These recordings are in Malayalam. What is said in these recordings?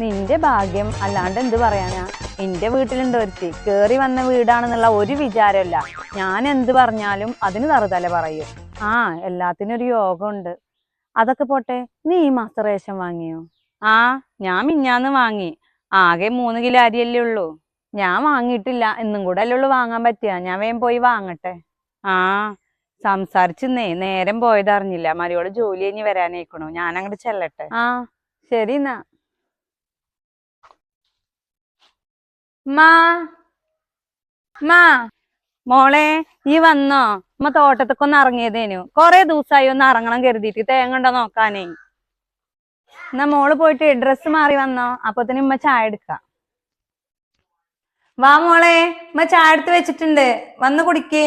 നിന്റെ ഭാഗ്യം അല്ലാണ്ട് എന്ത് പറയാനാ? എന്റെ വീട്ടിലുണ്ട് ഒരുത്തി. കേറി വന്ന വീടാണെന്നുള്ള ഒരു വിചാരമല്ല ഞാൻ എന്ത് പറഞ്ഞാലും അതിന് തറുതല പറയും. ആ എല്ലാത്തിനും ഒരു യോഗമുണ്ട്. അതൊക്കെ പോട്ടെ നീ ഈ മാസം റേഷൻ വാങ്ങിയോ? ആ ഞാൻ മിഞ്ഞാന്ന് വാങ്ങി. ആകെ മൂന്ന് കിലോ അരിയല്ലേ ഉള്ളൂ. ഞാൻ വാങ്ങിയിട്ടില്ല. എന്നും കൂടെ അല്ലേ ഉള്ളൂ വാങ്ങാൻ പറ്റുക ഞാൻ വേഗം പോയി വാങ്ങട്ടെ. ആ സംസാരിച്ചെന്നേ നേരം പോയതറിഞ്ഞില്ല. മരിയോട് ജോലി കഴിഞ്ഞ് വരാനേക്കണു ഞാൻ അങ്ങോട്ട് ചെല്ലട്ടെ. ആ ശരി എന്നാ. മാ. മാ. മോളെ ഈ വന്നോ? അമ്മ തോട്ടത്തൊക്കെ ഒന്ന് ഇറങ്ങിയതേനു. കൊറേ ദിവസമായി ഒന്ന് ഇറങ്ങണം കരുതിയിട്ട്. തേങ്ങ ഉണ്ടോ നോക്കാനേ. എന്നാ മോൾ പോയിട്ട് ഡ്രസ്സ് മാറി വന്നോ? അപ്പത്തിന് ഉമ്മ ചായ എടുക്കാം. വാ മോളെ ഉമ്മ ചായ എടുത്ത് വെച്ചിട്ടുണ്ട്. വന്ന് കുടിക്കേ.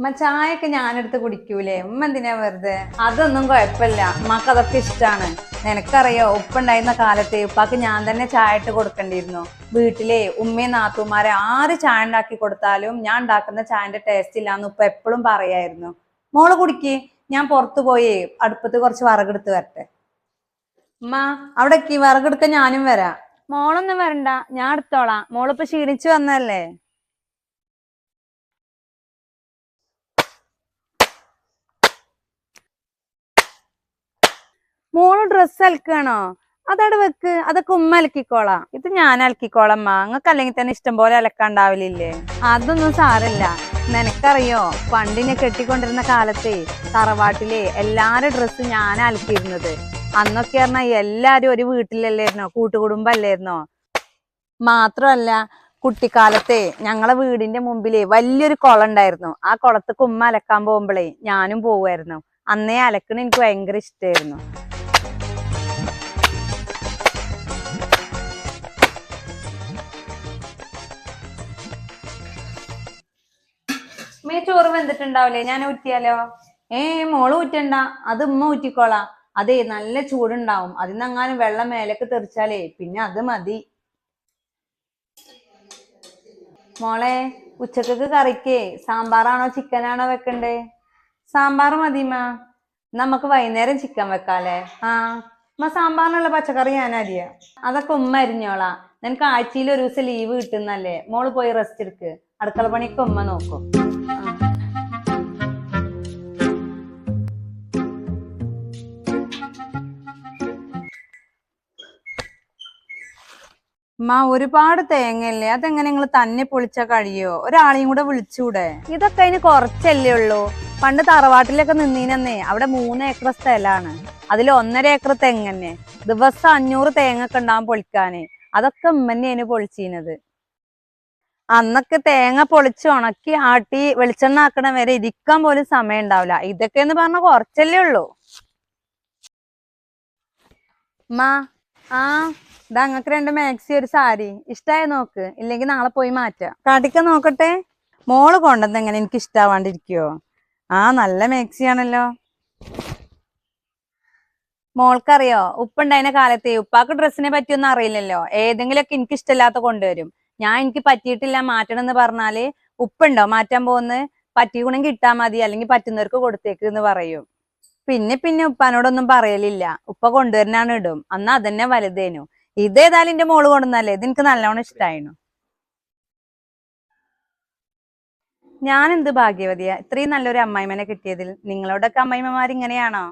ഉമ്മ ചായയൊക്കെ ഞാനെടുത്ത് കുടിക്കൂലേ? ഉമ്മ എന്തിനാ വെറുതെ? അതൊന്നും കുഴപ്പമില്ല. ഉമ്മക്ക് അതൊക്കെ ഇഷ്ടാണ്. നിനക്കറിയോ ഉപ്പുണ്ടായിരുന്ന കാലത്ത് ഉപ്പാക്ക് ഞാൻ തന്നെ ചായ ഇട്ട് കൊടുക്കേണ്ടിയിരുന്നു. വീട്ടിലെ ഉമ്മയും നാത്തുമാരെ ആര് ചായ ഉണ്ടാക്കി കൊടുത്താലും ഞാൻ ഉണ്ടാക്കുന്ന ചായന്റെ ടേസ്റ്റ് ഇല്ലാന്ന് ഉപ്പ എപ്പോഴും പറയായിരുന്നു. മോൾ കുടിക്ക് ഞാൻ പുറത്തു പോയി അടുപ്പത്ത് കുറച്ച് വറകെടുത്ത് വരട്ടെ. ഉമ്മ അവിടെ വറകെടുക്ക ഞാനും വരാം. മോളൊന്നും വരണ്ട ഞാൻ എടുത്തോളാം. മോളിപ്പോ ക്ഷീണിച്ചു വന്നല്ലേ മോൾ ഡ്രസ്സ് അലക്കാണോ? അതവിടെ വെക്ക്. അതൊക്കെ ഉമ്മ അലക്കിക്കോളാം. ഇത് ഞാൻ അലക്കിക്കോളാം നിങ്ങൾക്ക് അല്ലെങ്കിൽ തന്നെ ഇഷ്ടം പോലെ അലക്കാണ്ടാവില്ലേ അതൊന്നും സാരല്ല നിനക്കറിയോ? പണ്ടിനെ കെട്ടിക്കൊണ്ടിരുന്ന കാലത്തെ തറവാട്ടിലെ എല്ലാരും ഡ്രസ്സ് ഞാൻ അലക്കിയിരുന്നത്. അന്നൊക്കെ പറഞ്ഞാൽ എല്ലാരും ഒരു വീട്ടിലല്ലായിരുന്നോ? കൂട്ടുകുടുംബല്ലായിരുന്നോ മാത്രമല്ല കുട്ടിക്കാലത്തെ ഞങ്ങളെ വീടിന്റെ മുമ്പിൽ വലിയൊരു കുളം ഉണ്ടായിരുന്നു. ആ കുളത്തേക്ക് ഉമ്മ അലക്കാൻ പോകുമ്പോഴേ ഞാനും പോവുമായിരുന്നു. അന്നേ അലക്കണ എനിക്ക് ഭയങ്കര ഇഷ്ടമായിരുന്നു ചോറ് വെന്തിട്ടുണ്ടാവില്ലേ? ഞാൻ ഊറ്റിയാലോ? ഏ മോൾ ഊറ്റണ്ട. അത് ഉമ്മ ഊറ്റിക്കോളാം. അതെ നല്ല ചൂടുണ്ടാവും. അതിനെങ്ങാനും വെള്ളം മേലേക്ക് തെറിച്ചാലേ പിന്നെ അത് മതി. മോളെ ഉച്ചക്കൊക്കെ കറിക്കേ സാമ്പാറാണോ ചിക്കനാണോ വെക്കണ്ടേ? സാമ്പാർ മതിമാ നമുക്ക് വൈകുന്നേരം ചിക്കൻ വെക്കാല്ലേ? ആ ഉമ്മ സാമ്പാറിനുള്ള പച്ചക്കറി ഞാൻ അരിയ. അതൊക്കെ ഉമ്മ അരിഞ്ഞോളാം. നിനക്ക് ആഴ്ചയിൽ ഒരു ദിവസം ലീവ് കിട്ടുന്നല്ലേ? മോൾ പോയി റെസ്റ്റ് എടുക്ക്. അടുക്കള പണിയൊക്കെ ഉമ്മ നോക്കും. മാ ഒരുപാട് തേങ്ങയല്ലേ? അതെങ്ങനെ നിങ്ങൾ തന്നെ പൊളിച്ചാ കഴിയോ? ഒരാളെയും കൂടെ വിളിച്ചൂടെ? ഇതൊക്കെ അതിന് കുറച്ചല്ലേ ഉള്ളൂ. പണ്ട് തറവാട്ടിലൊക്കെ നിന്നീനന്നേ അവിടെ മൂന്ന് ഏക്കർ സ്ഥലമാണ് അതിൽ ഒന്നര ഏക്കർ തെങ്ങന്നെ. ദിവസം അഞ്ഞൂറ് തേങ്ങ ഒക്കെ ഉണ്ടാവും പൊളിക്കാന്. അതൊക്കെ ഉമ്മന്നെയാണ് പൊളിച്ചീനത്. അന്നൊക്കെ തേങ്ങ പൊളിച്ച് ഉണക്കി ആട്ടി വെളിച്ചെണ്ണ ആക്കണ വരെ ഇരിക്കാൻ പോലും സമയം ഉണ്ടാവില്ല. ഇതൊക്കെ എന്ന് പറഞ്ഞാൽ കുറച്ചല്ലേ ഉള്ളൂ. മാ ആ ഇതാ അങ്ങക്ക് രണ്ട് മാക്സി ഒരു സാരി. ഇഷ്ടായ നോക്ക്? ഇല്ലെങ്കിൽ നാളെ പോയി മാറ്റാം. കടിക്ക നോക്കട്ടെ? മോൾ കൊണ്ടത് എങ്ങനെ എനിക്ക് ഇഷ്ടാവാണ്ടിരിക്കോ ആ നല്ല മാക്സി ആണല്ലോ മോൾക്കറിയോ? ഉപ്പുണ്ടായിരുന്ന കാലത്ത് ഉപ്പാക്ക് ഡ്രസ്സിനെ പറ്റിയൊന്നും അറിയില്ലല്ലോ. ഏതെങ്കിലുമൊക്കെ എനിക്ക് ഇഷ്ടമില്ലാത്ത കൊണ്ടുവരും. ഞാൻ എനിക്ക് പറ്റിയിട്ടില്ല മാറ്റണം എന്ന് പറഞ്ഞാൽ ഉപ്പുണ്ടോ? മാറ്റാൻ പോകുന്നത്? പറ്റിയുണെങ്കിൽ ഇട്ടാ മതി അല്ലെങ്കിൽ പറ്റുന്നവർക്ക് കൊടുത്തേക്ക് എന്ന് പറയും. പിന്നെ പിന്നെ ഉപ്പാനോടൊന്നും പറയലില്ല. ഉപ്പ കൊണ്ടുവരുന്നാണ് ഇടും. അന്ന് അതന്നെ വലുതേനു. ഇതേതായാലും എന്റെ മോൾ കൊണ്ടുവന്നല്ലേ ഇത് എനിക്ക് നല്ലോണം ഇഷ്ടായിരുന്നു ഞാൻ എന്ത് ഭാഗ്യവതിയാ? ഇത്രയും നല്ലൊരു അമ്മായിമനെ കിട്ടിയതിൽ. നിങ്ങളോടൊക്കെ അമ്മായിമ്മമാർ ഇങ്ങനെയാണോ